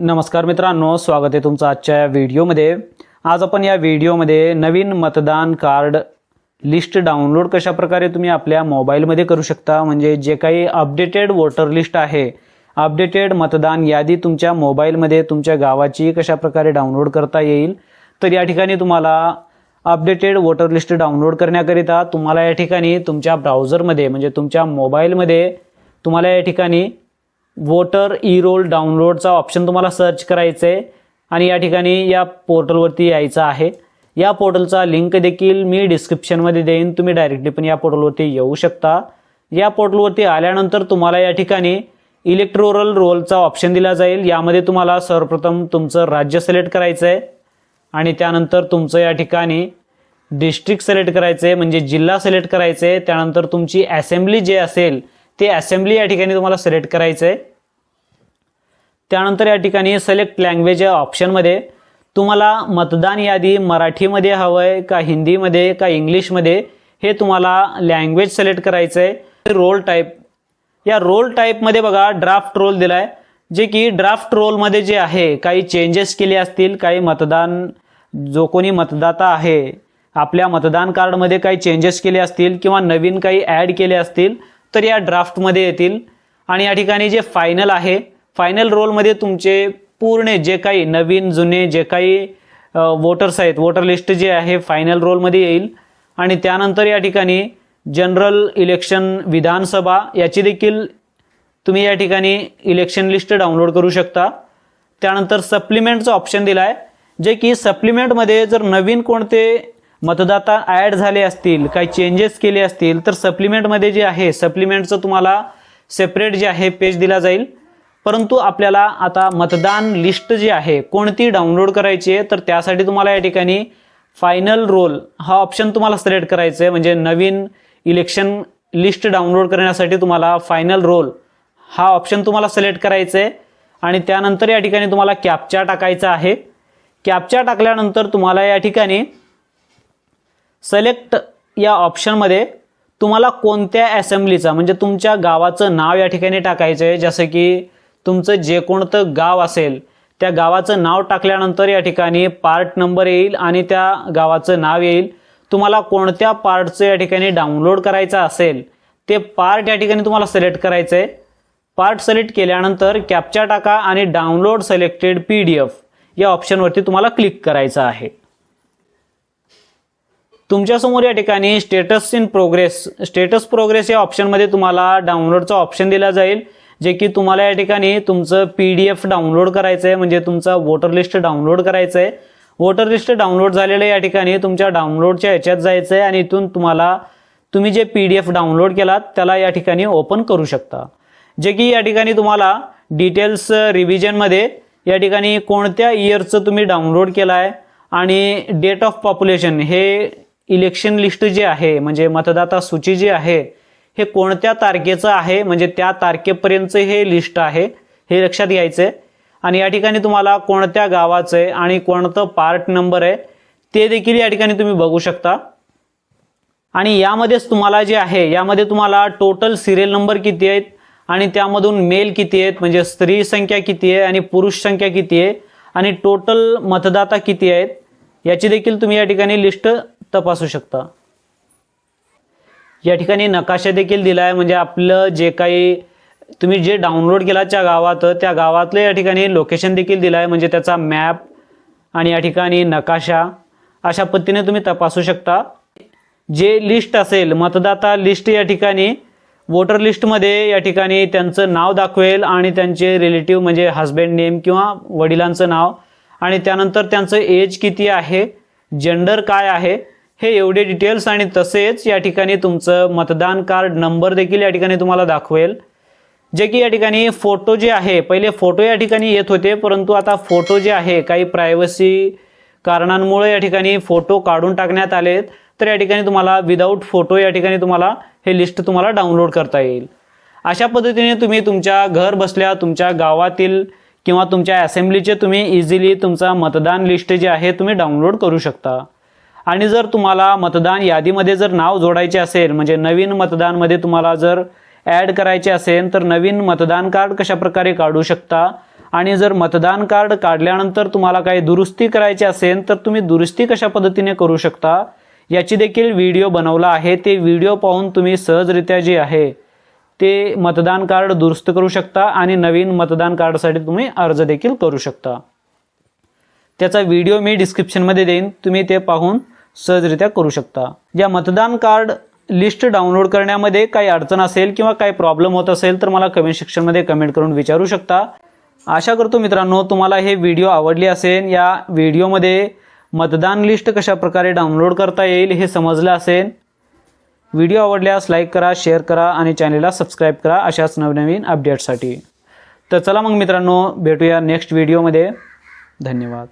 नमस्कार मित्रांनो स्वागत आहे तुमचं आजच्या या व्हिडिओमध्ये. आज आपण या व्हिडिओमध्ये नवीन मतदान कार्ड लिस्ट डाउनलोड कशा प्रकारे तुम्ही आपल्या मोबाईलमध्ये करू शकता? म्हणजे जे काही अपडेटेड वोटर लिस्ट आहे अपडेटेड मतदान यादी तुमच्या मोबाईलमध्ये तुमच्या गावाची कशाप्रकारे डाउनलोड करता येईल? तर या ठिकाणी तुम्हाला अपडेटेड वोटर लिस्ट डाउनलोड करण्याकरिता तुम्हाला या ठिकाणी तुमच्या ब्राउझरमध्ये म्हणजे तुमच्या मोबाईलमध्ये तुम्हाला या ठिकाणी वोटर ई रोल डाउनलोडचा ऑप्शन तुम्हाला सर्च करायचं आहे आणि या ठिकाणी या पोर्टलवरती यायचं आहे. या पोर्टलचा लिंक देखील मी डिस्क्रिप्शनमध्ये देईन. तुम्ही डायरेक्टली पण या पोर्टलवरती येऊ शकता. या पोर्टलवरती आल्यानंतर तुम्हाला या ठिकाणी इलेक्ट्रोरल रोलचा ऑप्शन दिला जाईल. यामध्ये तुम्हाला सर्वप्रथम तुमचं राज्य सिलेक्ट करायचं आहे आणि त्यानंतर तुमचं या ठिकाणी डिस्ट्रिक्ट सिलेक्ट करायचं आहे म्हणजे जिल्हा सिलेक्ट करायचं आहे त्यानंतर तुमची असेंब्ली जे असेल ते असेंब्ली या ठिकाणी तुम्हाला सिलेक्ट करायचं आहे त्यानंतर या ठिकाणी सिलेक्ट लँग्वेज या ऑप्शनमध्ये तुम्हाला मतदान यादी मराठीमध्ये हवं आहे का हिंदीमध्ये का इंग्लिशमध्ये हे तुम्हाला लँग्वेज सिलेक्ट करायचं आहे रोल टाईप या रोल टाईपमध्ये बघा ड्राफ्ट रोल दिलाय. जे की ड्राफ्ट रोलमध्ये जे आहे काही चेंजेस केले असतील काही मतदान जो कोणी मतदाता आहे आपल्या मतदान कार्डमध्ये काही चेंजेस केले असतील किंवा नवीन काही ॲड केले असतील तर या ड्राफ्टमध्ये येतील. आणि या ठिकाणी जे फायनल आहे फायनल रोलमध्ये तुमचे पूर्ण जे काही नवीन जुने जे काही वोटर्स आहेत वोटर लिस्ट जे आहे फायनल रोलमध्ये येईल. आणि त्यानंतर या ठिकाणी जनरल इलेक्शन विधानसभा याची देखील तुम्ही या ठिकाणी इलेक्शन लिस्ट डाउनलोड करू शकता. त्यानंतर सप्लिमेंटचं ऑप्शन दिला आहे जे की सप्लिमेंटमध्ये जर नवीन कोणते मतदाता ॲड झाले असतील काही चेंजेस केले असतील तर सप्लिमेंटमध्ये जे आहे सप्लिमेंटचं तुम्हाला सेपरेट जे आहे पेज दिला जाईल. परंतु आपल्याला आता मतदान लिस्ट जी आहे कोणती डाउनलोड करायची आहे तर त्यासाठी तुम्हाला या ठिकाणी फायनल रोल हा ऑप्शन तुम्हाला सिलेक्ट करायचा आहे म्हणजे नवीन इलेक्शन लिस्ट डाउनलोड करण्यासाठी तुम्हाला फायनल रोल हा ऑप्शन तुम्हाला सिलेक्ट करायचा आहे आणि त्यानंतर या ठिकाणी तुम्हाला कॅपचा टाकायचा आहे. कॅपचा टाकल्यानंतर तुम्हाला या ठिकाणी सिलेक्ट या ऑप्शनमध्ये तुम्हाला कोणत्या असेंब्लीचा म्हणजे तुमच्या गावाचं नाव या ठिकाणी टाकायचं आहे. जसं की तुमचं जे कोणतं गाव असेल त्या गावाचं नाव टाकल्यानंतर या ठिकाणी पार्ट नंबर येईल आणि त्या गावाचं नाव येईल. तुम्हाला कोणत्या पार्टचं या ठिकाणी डाउनलोड करायचं असेल ते पार्ट या ठिकाणी तुम्हाला सिलेक्ट करायचं आहे. पार्ट सिलेक्ट केल्यानंतर कॅप्चा टाका आणि download selected P D F या ऑप्शनवरती तुम्हाला क्लिक करायचं आहे. तुमच्यासमोर या ठिकाणी status in progress status progress या ऑप्शनमध्ये तुम्हाला डाउनलोडचा ऑप्शन दिला जाईल जे की तुम्हाला या ठिकाणी तुमचं पी डी एफ डाउनलोड करायचं आहे म्हणजे तुमचा वोटर लिस्ट डाउनलोड करायचं आहे वोटर लिस्ट डाउनलोड झालेलं या ठिकाणी तुमच्या डाउनलोडच्या ह्याच्यात जायचं आहे आणि इथून तुम्हाला तुम्ही J P D F download केलात त्याला या ठिकाणी ओपन करू शकता. जे की या ठिकाणी तुम्हाला डिटेल्स रिव्हिजनमध्ये या ठिकाणी कोणत्या इयरचं तुम्ही डाउनलोड केलं आहे आणि डेट ऑफ पॉप्युलेशन हे इलेक्शन लिस्ट जे आहे म्हणजे मतदाता सूची जी आहे हे कोणत्या तारखेचं आहे? म्हणजे त्या तारखेपर्यंतचं हे लिस्ट आहे हे लक्षात घ्यायचं आहे आणि या ठिकाणी तुम्हाला कोणत्या गावाचं आहे आणि कोणतं पार्ट नंबर आहे ते देखील या ठिकाणी तुम्ही बघू शकता. आणि यामध्येच तुम्हाला जे आहे यामध्ये तुम्हाला टोटल सिरियल नंबर किती आहेत आणि त्यामधून मेल किती आहेत म्हणजे स्त्री संख्या किती आहे आणि पुरुष संख्या किती आहे आणि टोटल मतदाता किती आहेत याची देखील तुम्ही या ठिकाणी लिस्ट तपासू शकता. या ठिकाणी नकाशा देखील दिला आहे म्हणजे आपलं जे काही तुम्ही जे डाउनलोड केलाच्या गावात त्या गावातलं या ठिकाणी लोकेशन देखील दिलं आहे म्हणजे त्याचा मॅप आणि या ठिकाणी नकाशा अशा पद्धतीने तुम्ही तपासू शकता. जे लिस्ट असेल मतदाता लिस्ट या ठिकाणी वोटर लिस्टमध्ये या ठिकाणी त्यांचं नाव दाखवेल आणि त्यांचे रिलेटिव्ह म्हणजे हस्बंड नेम किंवा वडिलांचं नाव आणि त्यानंतर त्यांचं एज किती आहे जेंडर काय आहे हे एवढे डिटेल्स आणि तसेच या ठिकाणी तुमचं मतदान कार्ड नंबर देखील या ठिकाणी तुम्हाला दाखवेल. जे की या ठिकाणी फोटो जे आहे पहिले फोटो या ठिकाणी येत होते परंतु आता फोटो जे आहे काही प्रायव्हसी कारणांमुळे या ठिकाणी फोटो काढून टाकण्यात आलेत. तर या ठिकाणी तुम्हाला विदाऊट फोटो या ठिकाणी तुम्हाला हे लिस्ट तुम्हाला डाउनलोड करता येईल. अशा पद्धतीने तुम्ही तुमच्या घर बसल्या तुमच्या गावातील किंवा तुमच्या असेंब्लीचे तुम्ही इझिली तुमचा मतदान लिस्ट जे आहे तुम्ही डाउनलोड करू शकता. आणि जर तुम्हाला मतदान यादीमध्ये जर नाव जोडायचे असेल म्हणजे नवीन मतदानमध्ये तुम्हाला जर ॲड करायचे असेल तर नवीन मतदान कार्ड कशा प्रकारे काढू शकता? आणि जर मतदान कार्ड काढल्यानंतर तुम्हाला काही दुरुस्ती करायची असेल तर तुम्ही दुरुस्ती कशा पद्धतीने करू शकता? याची देखील व्हिडिओ बनवला आहे. ते व्हिडिओ पाहून तुम्ही सहजरित्या जे आहे ते मतदान कार्ड दुरुस्त करू शकता आणि नवीन मतदान कार्डसाठी तुम्ही अर्ज देखील करू शकता. त्याचा व्हिडिओ मी डिस्क्रिप्शनमध्ये देईन. तुम्ही ते पाहून सहजरित्या करू शकता. या मतदान कार्ड लिस्ट डाउनलोड करण्यामध्ये काही अडचण असेल किंवा काही प्रॉब्लेम होत असेल तर मला कमेंट सेक्शनमध्ये कमेंट करून विचारू शकता. आशा करतो मित्रांनो तुम्हाला हे व्हिडिओ आवडले असेल. या व्हिडिओमध्ये मतदान लिस्ट कशा प्रकारे डाउनलोड करता येईल हे समजलं असेल. व्हिडिओ आवडल्यास लाईक करा शेअर करा आणि चॅनेलला सबस्क्राईब करा अशाच नवनवीन अपडेट्ससाठी तर चला मग मित्रांनो भेटूया नेक्स्ट व्हिडिओमध्ये धन्यवाद.